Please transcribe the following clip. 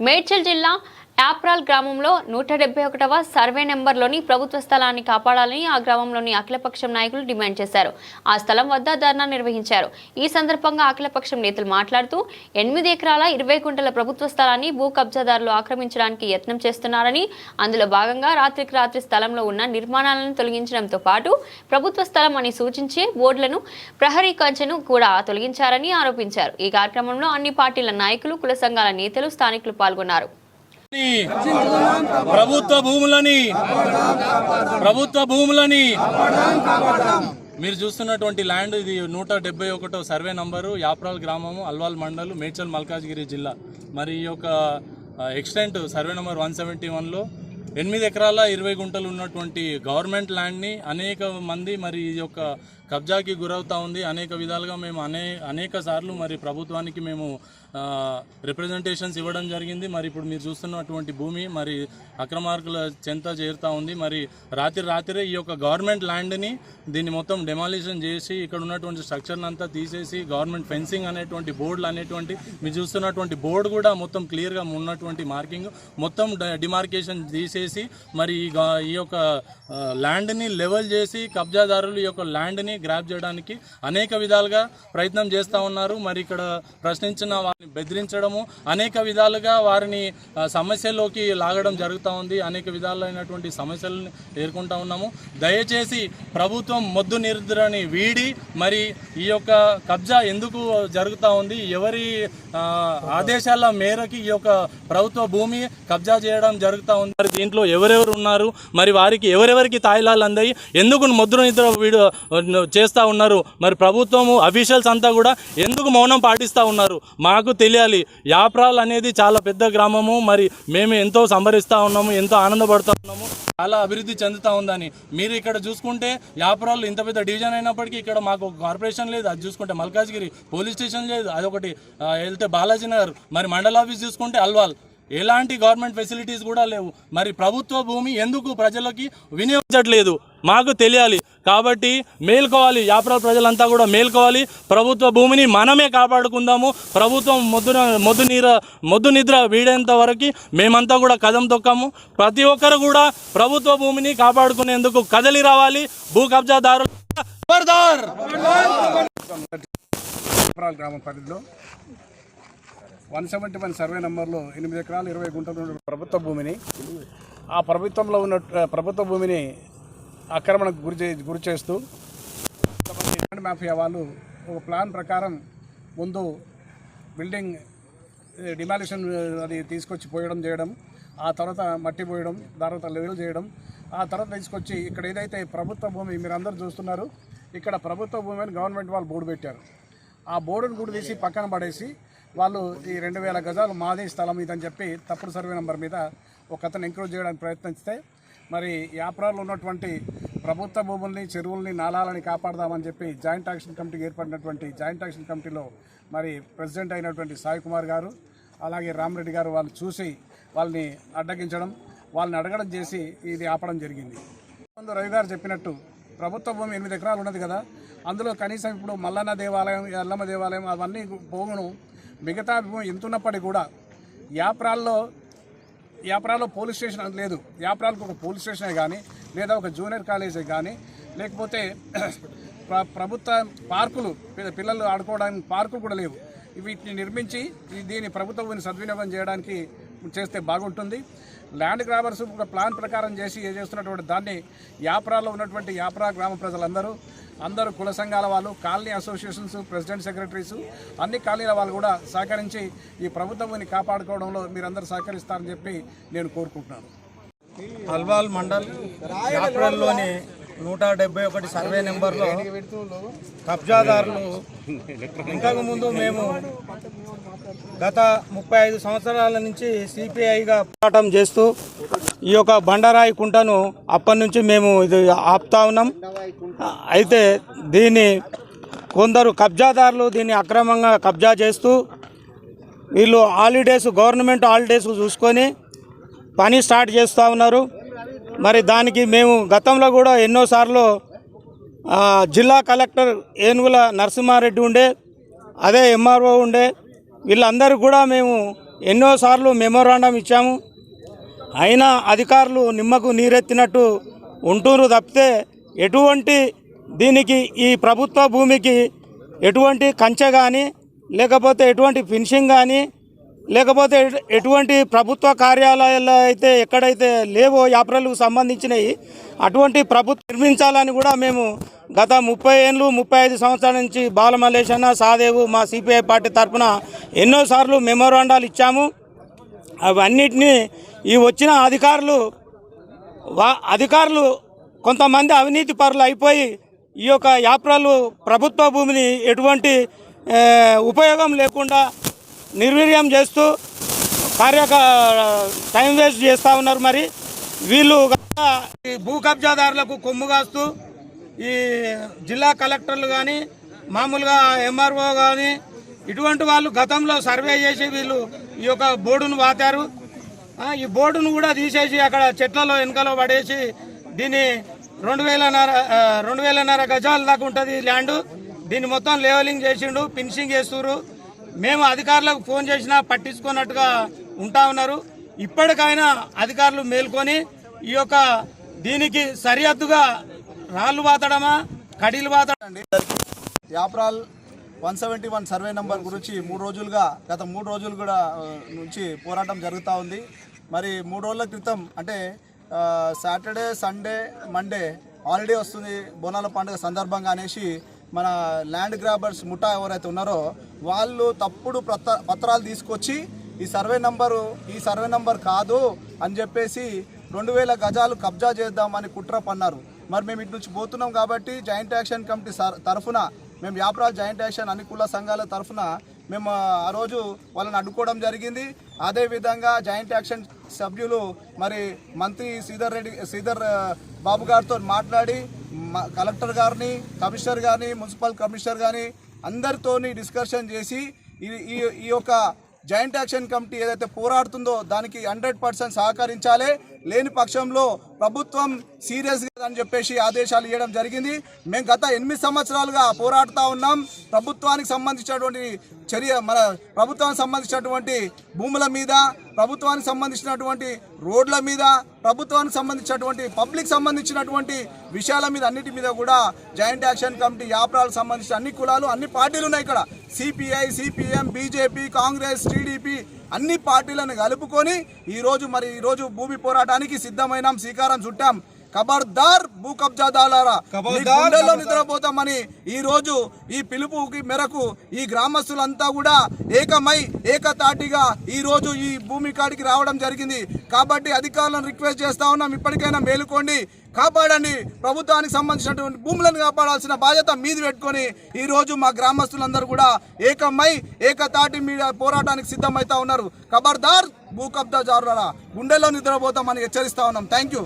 మేడ్చల్ జిల్లా యాప్రాల్ గ్రామంలో నూట డెబ్బై ఒకటవ సర్వే నెంబర్లోని ప్రభుత్వ స్థలాన్ని కాపాడాలని ఆ గ్రామంలోని అఖిలపక్షం నాయకులు డిమాండ్ చేశారు. ఆ స్థలం వద్ద ధర్నా నిర్వహించారు. ఈ సందర్భంగా అఖిలపక్షం నేతలు మాట్లాడుతూ ఎనిమిది ఎకరాల ఇరవై కుంటల ప్రభుత్వ స్థలాన్ని భూ కబ్జాదారులు ఆక్రమించడానికి యత్నం చేస్తున్నారని అందులో భాగంగా రాత్రికి రాత్రి స్థలంలో ఉన్న నిర్మాణాలను తొలగించడంతో పాటు ప్రభుత్వ స్థలం అని సూచించే బోర్డులను ప్రహరీ కంచెను కూడా తొలగించారని ఆరోపించారు. ఈ కార్యక్రమంలో అన్ని పార్టీల నాయకులు కుల సంఘాల నేతలు స్థానికులు పాల్గొన్నారు. ప్రభుత్వ భూములని ప్రభుత్వ భూములని. మీరు చూస్తున్నటువంటి ల్యాండ్ ఇది నూట డెబ్బై ఒకటో సర్వే నంబరు యాప్రాల్ గ్రామము అల్వాల్ మండలు మేడ్చల్ మల్కాజ్గిరి జిల్లా. మరి ఈ యొక్క extent survey number one seventy వన్లో ఎనిమిది ఎకరాల ఇరవై గుంటలు ఉన్నటువంటి గవర్నమెంట్ ల్యాండ్ని అనేక మంది మరి ఈ యొక్క కబ్జాకి గురవుతూ ఉంది. అనేక విధాలుగా మేము అనే అనేక సార్లు మరి ప్రభుత్వానికి మేము రిప్రజెంటేషన్స్ ఇవ్వడం జరిగింది. మరి ఇప్పుడు మీరు చూస్తున్నటువంటి భూమి మరి అక్రమార్కుల చెంత చేరుతూ ఉంది. మరి రాత్రి రాత్రే ఈ యొక్క గవర్నమెంట్ ల్యాండ్ని దీన్ని మొత్తం డెమాలిషన్ చేసి ఇక్కడ ఉన్నటువంటి స్ట్రక్చర్ని అంతా తీసేసి గవర్నమెంట్ ఫెన్సింగ్ అనేటువంటి బోర్డులు అనేటువంటి మీరు చూస్తున్నటువంటి బోర్డు కూడా మొత్తం క్లియర్గా ఉన్నటువంటి మార్కింగ్ మొత్తం డిమార్కేషన్ తీసి చేసి మరి ఈ ఈ యొక్క ల్యాండ్ని లెవెల్ చేసి కబ్జాదారులు ఈ యొక్క ల్యాండ్ని గ్రాప్ చేయడానికి అనేక విధాలుగా ప్రయత్నం చేస్తూ ఉన్నారు. మరి ఇక్కడ ప్రశ్నించిన వారిని బెదిరించడము అనేక విధాలుగా వారిని సమస్యల్లోకి లాగడం జరుగుతూ ఉంది. అనేక విధాలైనటువంటి సమస్యలను ఎదుర్కొంటూ ఉన్నాము. దయచేసి ప్రభుత్వం మొద్దు నిరుద్రని వీడి మరి ఈ యొక్క కబ్జా ఎందుకు జరుగుతూ ఉంది? ఎవరి ఆదేశాల మేరకి ఈ యొక్క ప్రభుత్వ భూమి కబ్జా చేయడం జరుగుతూ ఉంది. దీంట్లో ఎవరెవరు ఉన్నారు? మరి వారికి ఎవరెవరికి తాయిలాలు అందాయి? ఎందుకు ముద్ర నిద్ర వీడు చేస్తూ ఉన్నారు? మరి ప్రభుత్వము అఫీషియల్స్ అంతా కూడా ఎందుకు మౌనం పాటిస్తూ ఉన్నారు? మాకు తెలియాలి. యాప్రాల్ అనేది చాలా పెద్ద గ్రామము. మరి మేము ఎంతో సంబరిస్తూ ఉన్నాము ఎంతో ఆనందపడుతూ ఉన్నాము చాలా అభివృద్ధి చెందుతూ ఉందని. మీరు ఇక్కడ చూసుకుంటే యాప్రాల్ ఇంత పెద్ద డివిజన్ అయినప్పటికీ ఇక్కడ మాకు కార్పొరేషన్ లేదు. అది చూసుకుంటే మల్కాజ్గిరి పోలీస్ స్టేషన్ లేదు. అదొకటి వెళ్తే బాలాజీ నగర్. మరి మండల ఆఫీస్ చూసుకుంటే అల్వాల్. ఎలాంటి గవర్నమెంట్ ఫెసిలిటీస్ కూడా లేవు. మరి ప్రభుత్వ భూమి ఎందుకు ప్రజలకి వినియోగించట్లేదు? మాకు తెలియాలి. కాబట్టి మేల్కోవాలి. యాప్రాల్ ప్రజలంతా కూడా మేల్కోవాలి. ప్రభుత్వ భూమిని మనమే కాపాడుకుందాము. ప్రభుత్వం మొద్దు మొద్దు నీర మొద్దు నిద్ర వీడేంత వరకు మేమంతా కూడా కదం తొక్కాము. ప్రతి ఒక్కరు కూడా ప్రభుత్వ భూమిని కాపాడుకునేందుకు కదలి రావాలి. భూ కబ్జాదారులు గ్రామ పరిధిలో వన్ సెవెంటీ వన్ సర్వే నెంబర్లో ఎనిమిది ఎకరాలు ఇరవై గుంటలు ప్రభుత్వ భూమిని ఆ ప్రభుత్వంలో ఉన్న ప్రభుత్వ భూమిని ఆక్రమణకు గురి చే గురి చేస్తూ కొంతమంది ల్యాండ్ మాఫియా వాళ్ళు ఒక ప్లాన్ ప్రకారం ముందు బిల్డింగ్ డిమాలిషన్ అది తీసుకొచ్చి పోయడం చేయడం ఆ తర్వాత మట్టి పోయడం తర్వాత లెవెల్ చేయడం ఆ తర్వాత తీసుకొచ్చి ఇక్కడ ఏదైతే ప్రభుత్వ భూమి మీరు అందరు చూస్తున్నారు ఇక్కడ ప్రభుత్వ భూమి అని గవర్నమెంట్ వాళ్ళు బోర్డు పెట్టారు. ఆ బోర్డును కూడా తీసి పక్కన పడేసి వాళ్ళు ఈ రెండు వేల గజాలు మాదే స్థలం ఇదని చెప్పి తప్పుడు సర్వే నెంబర్ మీద ఒక అతను ఎంక్రోజ్ చేయడానికి ప్రయత్నిస్తే మరి యాప్రాల్లో ఉన్నటువంటి ప్రభుత్వ భూముల్ని చెరువుల్ని నాలాలని కాపాడదామని చెప్పి జాయింట్ యాక్షన్ కమిటీకి ఏర్పడినటువంటి జాయింట్ యాక్షన్ కమిటీలో మరి ప్రెసిడెంట్ అయినటువంటి సాయి కుమార్ గారు అలాగే రామరెడ్డి గారు వాళ్ళు చూసి వాళ్ళని అడ్డగించడం వాళ్ళని అడగడం చేసి ఇది ఆపడం జరిగింది. ముందు రవి గారు చెప్పినట్టు ప్రభుత్వ భూమి ఎనిమిది ఎకరాలు ఉన్నది కదా అందులో కనీసం ఇప్పుడు మల్లన్న దేవాలయం ఎల్లమ్మ దేవాలయం అవన్నీ భూమును మిగతా ఎంత ఉన్నప్పటికీ కూడా యాప్రాల్లో యాప్రాల్లో పోలీస్ స్టేషన్ లేదు. యాప్రాలకు ఒక పోలీస్ స్టేషనే కానీ లేదా ఒక జూనియర్ కాలేజే కానీ లేకపోతే ప్ర- ప్రభుత్వ పార్కులు పిల్లలు ఆడుకోవడానికి పార్కులు కూడా లేవు. వీటిని నిర్మించి దీని ప్రభుత్వం సద్వినియోగం చేయడానికి చేస్తే బాగుంటుంది. ల్యాండ్ గ్రాబర్స్ ఒక ప్లాన్ ప్రకారం చేసి చేస్తున్నటువంటి దాన్ని యాప్రాలో ఉన్నటువంటి యాప్రా గ్రామ ప్రజలందరూ అందరూ కుల సంఘాల వాళ్ళు కాలనీ అసోసియేషన్స్ ప్రెసిడెంట్ సెక్రటరీస్ అన్ని కాలనీల వాళ్ళు కూడా సహకరించి ఈ ప్రభుత్వాన్ని కాపాడుకోవడంలో మీరందరూ సహకరిస్తారని చెప్పి నేను కోరుకుంటున్నాను. అల్వాల్ మండల్ యాప్రాల్లోని నూట డెబ్బై ఒకటి సర్వే నెంబర్లో కబ్జాదారులు ఇంతకు ముందు మేము గత ముప్పై ఐదు సంవత్సరాల నుంచి సిపిఐగా పోరాటం చేస్తూ ఈ యొక్క బండరాయి కుంటను అప్పటి నుంచి మేము ఇది ఆపుతా ఉన్నాం. అయితే దీన్ని కొందరు కబ్జాదారులు దీన్ని అక్రమంగా కబ్జా చేస్తూ వీళ్ళు హాలిడేస్ గవర్నమెంట్ హాలిడేస్ చూసుకొని పని స్టార్ట్ చేస్తూ ఉన్నారు. మరి దానికి మేము గతంలో కూడా ఎన్నోసార్లు జిల్లా కలెక్టర్ ఏనుగుల నరసింహారెడ్డి ఉండే అదే ఎంఆర్ఓ ఉండే వీళ్ళందరూ కూడా మేము ఎన్నోసార్లు మెమోరాండం ఇచ్చాము. అయినా అధికారులు నిమ్మకు నీరెత్తినట్టు ఉంటూరు తప్పితే ఎటువంటి దీనికి ఈ ప్రభుత్వ భూమికి ఎటువంటి కంచె కానీ లేకపోతే ఎటువంటి ఫినిషింగ్ కానీ లేకపోతే ఎటువంటి ప్రభుత్వ కార్యాలయాల్లో అయితే ఎక్కడైతే లేవో యాప్రలకు సంబంధించినవి అటువంటి ప్రభుత్వం నిర్మించాలని కూడా మేము గత ముప్పై ఏళ్ళు ముప్పై ఐదు సంవత్సరాల నుంచి బాలమల్లేశన్న సాదేవు మా సిపిఐ పార్టీ తరఫున ఎన్నోసార్లు మెమోరాండాలు ఇచ్చాము. అవన్నిటినీ ఈ వచ్చిన అధికారులు వా అధికారులు కొంతమంది అవినీతి పరులు అయిపోయి ఈ యొక్క యాప్రాలు ప్రభుత్వ భూమిని ఎటువంటి ఉపయోగం లేకుండా నిర్వీర్యం చేస్తూ కార్యక టైం వేస్ట్ చేస్తూ ఉన్నారు మరి. వీళ్ళు ఈ భూ కబ్జాదారులకు కొమ్ము కాస్తూ ఈ జిల్లా కలెక్టర్లు కానీ మామూలుగా ఎంఆర్ఓ కానీ ఇటువంటి వాళ్ళు గతంలో సర్వే చేసి వీళ్ళు ఈ యొక్క బోర్డును వాతారు. ఈ బోర్డును కూడా తీసేసి అక్కడ చెట్లలో వెనుకలో పడేసి దీన్ని రెండు వేలన్నర రెండు వేలన్నర గజాల దాకా ఉంటుంది ల్యాండ్. దీన్ని మొత్తం లెవెలింగ్ చేసిండు ఫినిషింగ్ చేస్తున్నారు మేము అధికారులకు ఫోన్ చేసినా పట్టించుకున్నట్టుగా ఉంటా ఉన్నారు. ఇప్పటికైనా అధికారులు మేల్కొని ఈ యొక్క దీనికి సరిహద్దుగా రాళ్ళు బాతడమా కడీలు బాతడండి Yapral one seventy one survey number గురించి మూడు రోజులుగా గత మూడు రోజులు కూడా నుంచి పోరాటం జరుగుతూ ఉంది. మరి మూడు రోజుల క్రితం అంటే సాటర్డే సండే మండే హాలిడే వస్తుంది బోనాల పండుగ సందర్భంగా అనేసి మన ల్యాండ్ గ్రాబర్స్ ముఠా ఎవరైతే ఉన్నారో వాళ్ళు తప్పుడు పత్ర పత్రాలు తీసుకొచ్చి ఈ సర్వే నంబరు ఈ సర్వే నంబర్ కాదు అని చెప్పేసి రెండు వేల గజాలు కబ్జా చేద్దామని కుట్ర పన్నారు. మరి మేము ఇటు నుంచి పోతున్నాం కాబట్టి జాయింట్ యాక్షన్ కమిటీ తరఫున మేము వ్యాపారాలు జాయింట్ యాక్షన్ అన్ని కుల సంఘాల తరఫున మేము ఆ రోజు వాళ్ళని అడ్డుకోవడం జరిగింది. అదేవిధంగా జాయింట్ యాక్షన్ సభ్యులు మరి మంత్రి శ్రీధర్ రెడ్డి శ్రీధర్ బాబు గారితో మాట్లాడి కలెక్టర్ గారిని కమిషనర్ గారిని మున్సిపల్ కమిషనర్ గారిని అందరితోని డిస్కషన్ చేసి ఈ- ఈ యొక్క జాయింట్ యాక్షన్ కమిటీ ఏదైతే పోరాడుతుందో దానికి హండ్రెడ్ పర్సెంట్ సహకరించాలి. లేని పక్షంలో ప్రభుత్వం సీరియస్గా అని చెప్పేసి ఆదేశాలు ఇవ్వడం జరిగింది. మేము గత ఎనిమిది సంవత్సరాలుగా పోరాడుతూ ఉన్నాం. ప్రభుత్వానికి సంబంధించినటువంటి చర్య మన ప్రభుత్వానికి సంబంధించినటువంటి భూముల మీద ప్రభుత్వానికి సంబంధించినటువంటి రోడ్ల మీద ప్రభుత్వానికి సంబంధించినటువంటి పబ్లిక్ సంబంధించినటువంటి విషయాల మీద అన్నిటి మీద కూడా జాయింట్ యాక్షన్ కమిటీ యాప్రాలకు సంబంధించిన అన్ని కులాలు అన్ని పార్టీలు ఉన్నాయి ఇక్కడ. CPI CPM BJP Congress TDP అన్ని పార్టీలను కలుపుకొని ఈరోజు మరి ఈరోజు భూమి పోరాటానికి సిద్ధమైనాం శ్రీకారం చుట్టాం. ఖబర్దార్ భూ కబ్జాదారులారా గుండెల్లో నిద్రపోతామని ఈ రోజు ఈ పిలుపుకి మేరకు ఈ గ్రామస్తులంతా కూడా ఏకమై ఏకతాటిగా ఈ రోజు ఈ భూమి కాడికి రావడం జరిగింది. కాబట్టి అధికారులను రిక్వెస్ట్ చేస్తా ఉన్నాం. ఇప్పటికైనా మేలుకోండి. కాపాడండి. ప్రభుత్వానికి సంబంధించినటువంటి భూములను కాపాడాల్సిన బాధ్యత మీది పెట్టుకొని ఈ రోజు మా గ్రామస్తులందరూ కూడా ఏకమై ఏకతాటి మీద పోరాటానికి సిద్ధమవుతా ఉన్నారు. ఖబర్దార్ భూ కబ్జాదారులారా గుండెల్లో నిద్రపోతామని హెచ్చరిస్తా ఉన్నాం. Thank you